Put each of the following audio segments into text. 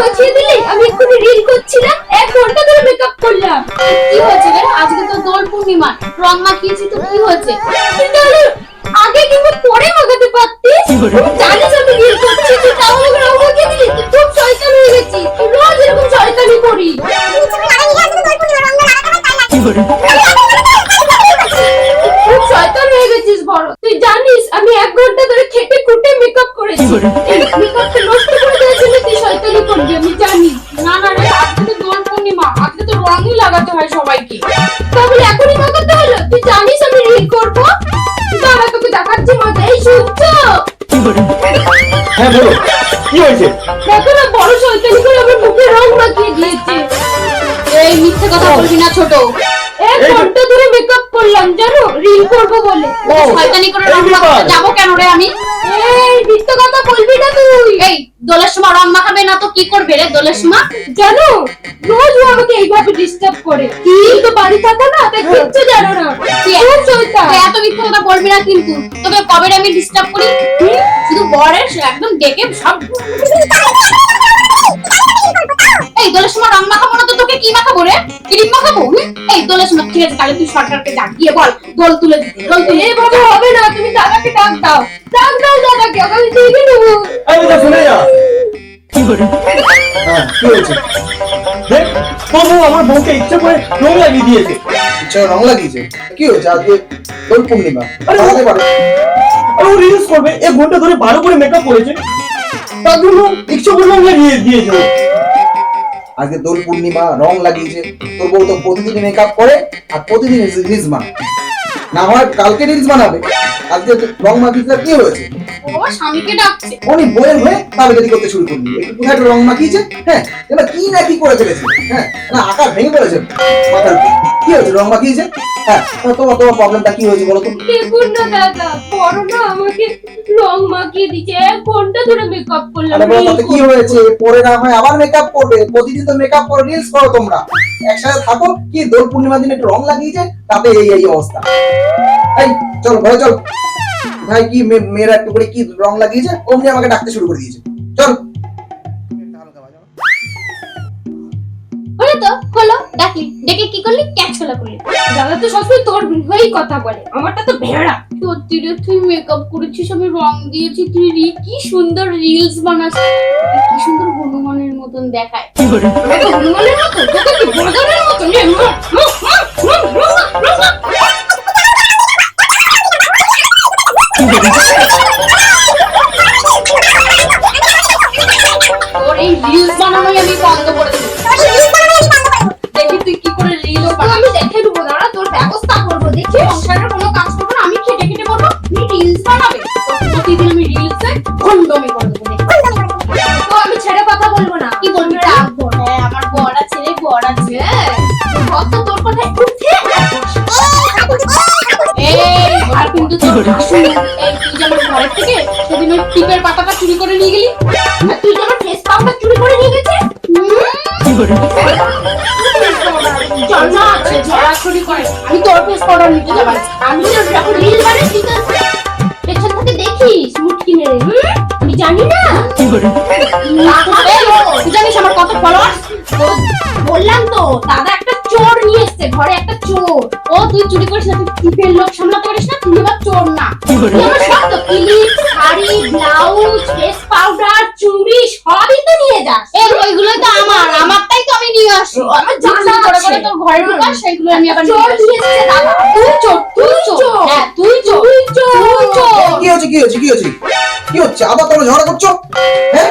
মাখিয়ে দিলি আমি এক্ষুনি রিল করছিলাম এক ঘণ্টা ধরে মেকআপ করলাম। কি হয়েছে রে আজকে তো দোল পূর্ণিমা রং মাখিয়েছি তো কি হয়েছে? আগে কিংবা পরে মাখাতে পারতিস। জানিস আমি রিল করছি তুই তাহলে রং মাখিয়ে দিলি? তুই খুব শয়তান হয়ে গেছিস। তুই রোজ এরকম শয়তানি করিস। খুব শয়তান হয়ে গেছিস বড়। তুই জানিস আমি এক ঘণ্টা ধরে খেটে খুঁটে মেকআপ করেছি। হ্যাঁ বলো। কি হয়েছে? দেখো না বড় শয়তানি করে আমার মুখে রং মাখিয়ে দিয়েছে। এই মিথ্যে কথা বলবি না ছোট। এক ঘণ্টা ধরে মেকআপ করলাম জানো? রিল করব বলে। শয়তানি করে রং। মাখাতে যাব কেন রে আমি? এই মিথ্যে কথা বলবি না তুই। এই দোলের সময় রং মাখাবে না তো কি করবে রে দোলের সময়? জানো রোজ ও আমাকে এইভাবে ডিস্টার্ব করে। কি? তো বাড়ি থাকো না তাই কিচ্ছু জানো না। তুই খুব শয়তান তুই এত মিথ্যে কথা বলবি না কিন্তু। তোকে কবে আমি ডিস্টার্ব করি? শুধু বরের একদম ডেকে সব এই দোলের সময় রং মাখাবো না তো তোকে কি মাখাবো রে? ক্রিম মাখাবো? এই দোলের সময় ঠিক আছে তাহলে তুই সরকারকে ডাক গিয়ে বল দোল তুলে দিতে দোল তুলে এভাবে হবে না তুমি দাদাকে ডাক দাও। ডাক দাও দাদাকে আমি দেখে নেব এই বেটা শুনে হ্যাঁ কি হয়েছে? দেখ তোর আমার বউকে ইচ্ছে করে রং লাগিয়ে দিয়েছে। ইচ্ছা রং লাগিয়েছে? কি হয়েছে আজকে? দোল পূর্ণিমা। আরে লাগাতে পারে। আর ও রিলস করবে এক ঘণ্টা ধরে ভালো করে মেকআপ করেছে। তার জন্য ইচ্ছে করে রং লাগিয়ে দিয়েছে আজকে দোল পূর্ণিমা রং লাগিয়েছে। তোর বউ তো প্রতিদিন মেকআপ করে আর প্রতিদিন রিলস না হয় কালকে রিলস বানাবে। আজকে রং মাখিয়েছে কি হয়েছে? ও স্বামীকে ডাকছে। উনি বইয়ের হয়ে তাবেদারি করতে শুরু করলি। একটু কোথায় একটা রং মাখিয়েছে? হ্যাঁ এবার কি না কি করে ফেলেছে। হ্যাঁ না আকার ভেঙে পড়েছে। মাথার কি হয়েছে রং মাখিয়েছে? হ্যাঁ তোমার তোমার প্রবলেমটা কি হয়েছে বলো তো? দেখুন না দাদা বড় না আমাকে রং মাখিয়ে ঘণ্টা ধরে মেকআপ করলাম আরে কি হয়েছে? পরে না হয় আবার মেকআপ করবে। প্রতিদিন তো মেকআপ করো রিলস করো তোমরা। একসাথে থাকো, কি দোল পূর্ণিমার দিন একটু রং লাগিয়েছে, তাতে এই এই অবস্থা। এই, চল, ঘরে চল। ভাই, কি মেয়েরা একটু করে কি রং লাগিয়েছে, অমনি আমাকে ডাকতে শুরু করে দিয়েছে। চল। হলো তো, হলো, ডাকলি। ডেকে কি করলি? করলি। দাদা তো সবসময় তোর হয়েই কথা বলে। আমারটা তো ভেড়া। সত্যি রে, তুই মেকআপ করেছিস, আমি রং দিয়েছি, তুই কি সুন্দর রিলস বানাস। কি সুন্দর হনুমানের মতন দেখায়। আমি এই রিলস বানানোই বন্ধ করে দেবো। আর কিন্তু এই তুই যে আমার ঘরের থেকে সেদিন ওই টিপের পাতাটা চুরি করে নিয়ে গেলি? আর তুই তোমার ফেস পাউডার চুরি করে নিয়ে গেছে জানা আছে ছড়াছড়ি করে। আমি তোর ফেস পাউডার নিতে যাব। না। আমি তো যখন রিল বানাই তুই তো পেছন থেকে দেখিস মুটকি মেরে। আমি জানি না। এই, তুই জানিস আমার কত ফলোয়ার্স বললাম তো দাদা একটা চোর নিয়ে ঘরে একটা চোর। ও তুই চুরি করিস না তুই টিপের লোক সামলাতে পারিস না তুই এবার চোর না। Clip sari blouse face powder চুড়ি সবই তো নিয়ে যাস। এই ওইগুলো তো আমার। আমারটাই তো আমি নিয়ে আসি আমার করে করে তোর ঘরে সেইগুলো আমি আবার চোর নিয়ে নিয়ে দাদা তুই চোর তুই চোর। হ্যাঁ তুই চোর। তুই চোর। তুই চোর। কি হচ্ছে কি হচ্ছে কি হচ্ছে কি হচ্ছে? আবার তোমরা ঝগড়া করছ? হ্যাঁ?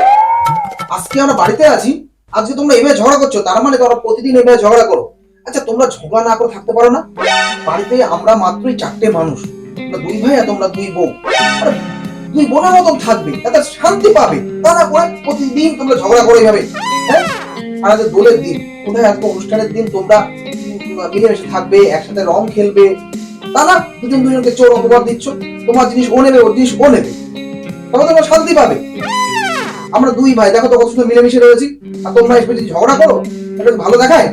আজকে আমরা বাড়িতে আছি। আজকে তোমরা এভাবে ঝগড়া করছ তার মানে তোমরা প্রতিদিন এভাবে ঝগড়া করো। আচ্ছা তোমরা ঝগড়া না করে থাকতে পারো না? বাড়িতে আমরা মাত্রই চারটে মানুষ। দুই ভাই আর তোমরা দুই বউ। দুই বোনের মতন থাকবে তাতে শান্তি পাবে। তা না করে প্রতিদিন তোমরা ঝগড়া করে যাবে। হ্যাঁ? আর দোলের দিন। কোথায় আজকে অনুষ্ঠানের দিন? তোমরা মিলেমিশে থাকবে, একসাথে রং খেলবে। তা না, দুজন দুজনকে চোর অপবাদ দিচ্ছ। তোমার জিনিস ও নেবে, ওর জিনিস ও নেবে। তবে তোমরা শান্তি পাবে। আমরা দুই ভাই, দেখো তো কত সুন্দর মিলেমিশে রয়েছি। আর তোমরা এসে ঝগড়া করো? এটা ভালো দেখায়?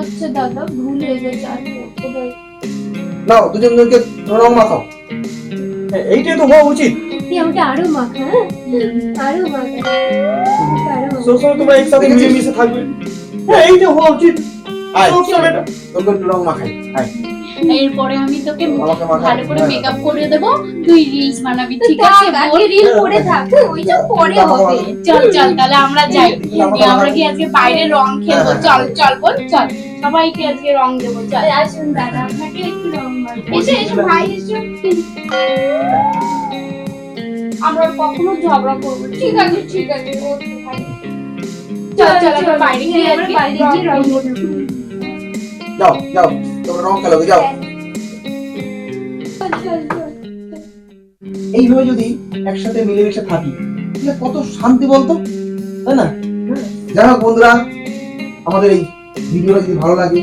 আচ্ছা দাদা ভুল গেছে আর করতে পারি নাও দুজন দুজনকে রং মাখাও। হ্যাঁ, এইটাই তো হওয়া উচিত। তুই আমাকে আরও মাখা হ্যাঁ? আরও মাখা আরও মাখা। সবসময় তোমরা একসাথে মিলেমিশে থাকবে। হ্যাঁ এইটা হওয়া উচিত। আয়। সবসময় এটা। তোকে রং মাখাই। আয়। এরপরে আমি তোকে। ভালো করে মেকআপ করে দেব। তুই রিলস বানাবি ঠিক আছে? আগে বল। রিল করে থাক ওইসব পরে হবে। চল চল তাহলে আমরা যাই। আমরা কি আজকে বাইরে রং খেলব? চল চল বল চল। সবাইকে আজকে রং দেবো চল। আসুন দাদা আপনাকে একটু রং। এসে এসে ভাই এসে। আমরা কখনো ঝগড়া করব ঠিক আছে ঠিক আছে চল চল আমরা বাইরে গিয়ে আমরা বাইরে গিয়ে রং করব। যাও যাও। তোমরা রং যাও। এইভাবে যদি একসাথে মিলেমিশে থাকি তাহলে কত শান্তি বলতো? তাই না? যাই হোক বন্ধুরা আমাদের এই ভিডিওটা যদি ভালো লাগে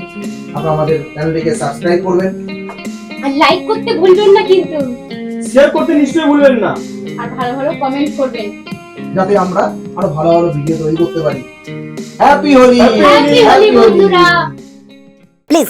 আপনারা আমাদের চ্যানেলটিকে সাবস্ক্রাইব করবেন। আর লাইক করতে ভুলবেন না কিন্তু। শেয়ার করতে নিশ্চয়ই ভুলবেন না। আর ভালো ভালো কমেন্ট করবেন। যাতে আমরা আরও ভালো ভালো ভিডিও তৈরি করতে পারি। হ্যাপি হোলি হ্যাপি হোলি বন্ধুরা! প্লিজ